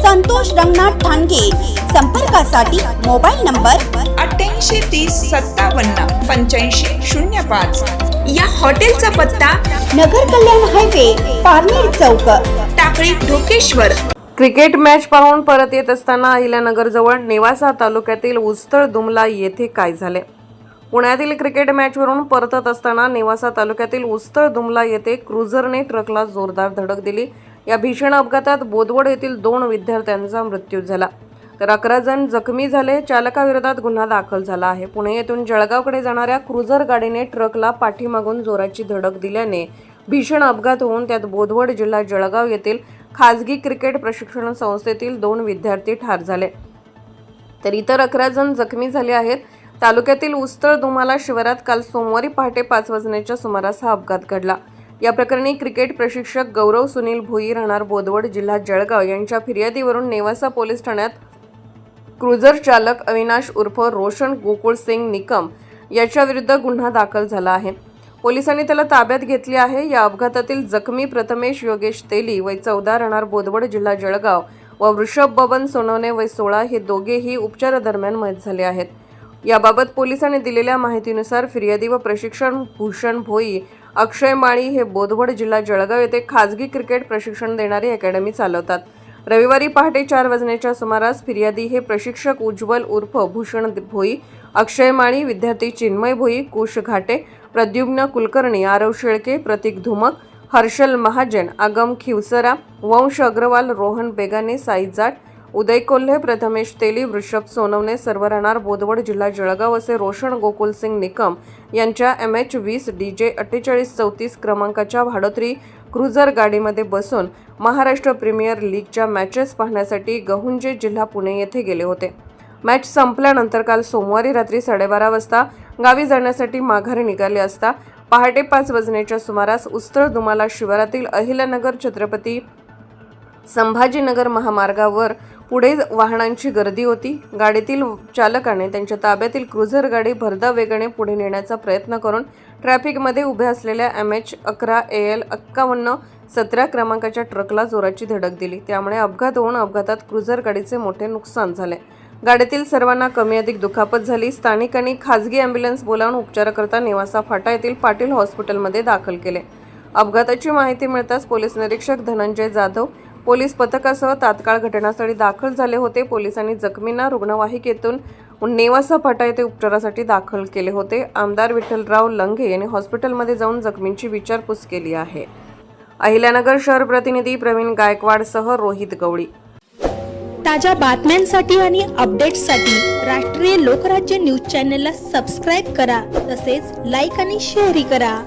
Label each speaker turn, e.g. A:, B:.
A: संतोष रंगनाथ ठाणगे. संपर्कासाठी mobile number
B: अठ्ठ्याऐंशी तीस सत्तावन्न पंच्याऐंशी शून्य पाच. या हॉटेलचा पत्ता
A: नगर कल्याण हायवे पारनेर चौक.
B: टाकळी ढोकेश्वर.
C: क्रिकेट मॅच पाहून परत येत असताना अहिल्यानगरजवळ नेवासा तालुक्यातील उस्तळ दुमला येथे काय झाले? पुण्यातील क्रिकेट मॅचवरून परतत असताना नेवासा तालुक्यातील उस्तळ दुमला येथे क्रुझरने ट्रकला जोरदार धडक दिली. या भीषण अपघातात बोदवड येथील दोन विद्यार्थ्यांचा मृत्यू झाला. तर अकरा जण जखमी झाले. चालकाविरोधात गुन्हा दाखल झाला आहे. पुणे येथून जळगावकडे जाणाऱ्या क्रुझर गाडीने ट्रकला पाठीमागून जोराची धडक दिल्याने भीषण अपघात होऊन त्यात बोधवड जिल्हा जळगाव येथील खासगी क्रिकेट प्रशिक्षण संस्थेतील दोन विद्यार्थी ठार झाले. तर इतर अकरा जण जखमी झाले आहेत. तालुक्यातील उस्तळ दुमाला शिवारात काल सोमवारी पहाटे पाच वाजण्याच्या सुमारास हा अपघात घडला. या प्रकरणी क्रिकेट प्रशिक्षक गौरव सुनील भोई राहणार बोदवड जिल्हा जळगाव यांच्या फिर्यादीवरून नेवासा पोलीस ठाण्यात क्रुझर चालक अविनाश उर्फ रोशन गोकुळ सिंग निकम याच्याविरुद्ध गुन्हा दाखल झाला आहे. पोलिसांनी त्याला ताब्यात घेतले आहे. या अपघातातील जखमी प्रथमेश योगेश तेली वय चौदा राहणार बोदवड जिल्हा जळगाव व वृषभ बबन सोनवणे वय सोळा हे दोघेही उपचारादरम्यान मयत झाले आहेत. याबाबत पोलिसांनी दिलेल्या माहितीनुसार फिर्यादी व प्रशिक्षण भूषण भोई अक्षय माळी हे बोधवड जिल्हा जळगाव येथे खाजगी क्रिकेट प्रशिक्षण देणारी अकॅडमी चालवतात. रविवारी पहाटे चार वाजण्याच्या सुमारास फिर्यादी हे प्रशिक्षक उज्ज्वल उर्फ भूषण भोई अक्षय माळी विद्यार्थी चिन्मय भोई कुश घाटे प्रद्युम्न कुलकर्णी आरव शेळके प्रतीक धुमक हर्षल महाजन आगम खिवसरा वंश अग्रवाल रोहन बेगाने साई जाट उदय कोल्हे प्रथमेश तेली वृषभ सोनवणे सर्व राहणार बोदवड जिल्हा जळगाव असे रोशन गोकुल सिंग निकम यांच्या एम एच वीस डी जे अठ्ठेचाळीस चौतीस क्रमांकाच्या भाडोत्री क्रुझर गाडीमध्ये बसून महाराष्ट्र प्रीमियर लीगच्या मॅचेस पाहण्यासाठी गहुंजे जिल्हा पुणे येथे गेले होते. मॅच संपल्यानंतर काल सोमवारी रात्री साडेबारा वाजता गावी जाण्यासाठी माघारी निघाले असता पहाटे पाच वाजण्याच्या सुमारास उस्तळ दुमाला शिवारातील अहिल्यानगर छत्रपती संभाजीनगर महामार्गावर पुढे वाहनांची गर्दी होती. गाडीतील चालकाने त्यांच्या ताब्यातील क्रुझर गाडी भरधाव वेगाने पुढे नेण्याचा प्रयत्न करून ट्रॅफिकमध्ये उभ्या असलेल्या एम एच अकरा ए एल एक्कावन्न सतरा क्रमांकाच्या ट्रकला जोराची धडक दिली. त्यामुळे अपघात होऊन अपघातात क्रुझर गाडीचे मोठे नुकसान झाले. गाडीतील सर्वांना कमी अधिक दुखापत झाली. स्थानिकांनी खाजगी ॲम्ब्युलन्स बोलावून उपचाराकरता नेवासा फाटा येथील पाटील हॉस्पिटलमध्ये दाखल केले. अपघाताची माहिती मिळताच पोलीस निरीक्षक धनंजय जाधव पोलीस पथकासह तात्काळ घटनास्थळी दाखल झाले होते. पोलिसांनी जखमींना रुग्णवाहिकेतून नेवासा फाटा येथे उपचारासाठी दाखल केले होते. आमदार विठ्ठलराव लंघे यांनी हॉस्पिटलमध्ये जाऊन जखमींची विचारपूस केली आहे. अहिल्यानगर शहर प्रतिनिधी प्रवीण गायकवाडसह रोहित गवळी.
D: ताज्या बातम्यांसाठी आणि अपडेट्ससाठी राष्ट्रीय लोकराज्य न्यूज चॅनलला सबस्क्राईब करा. तसेच लाईक आणि शेअरही करा.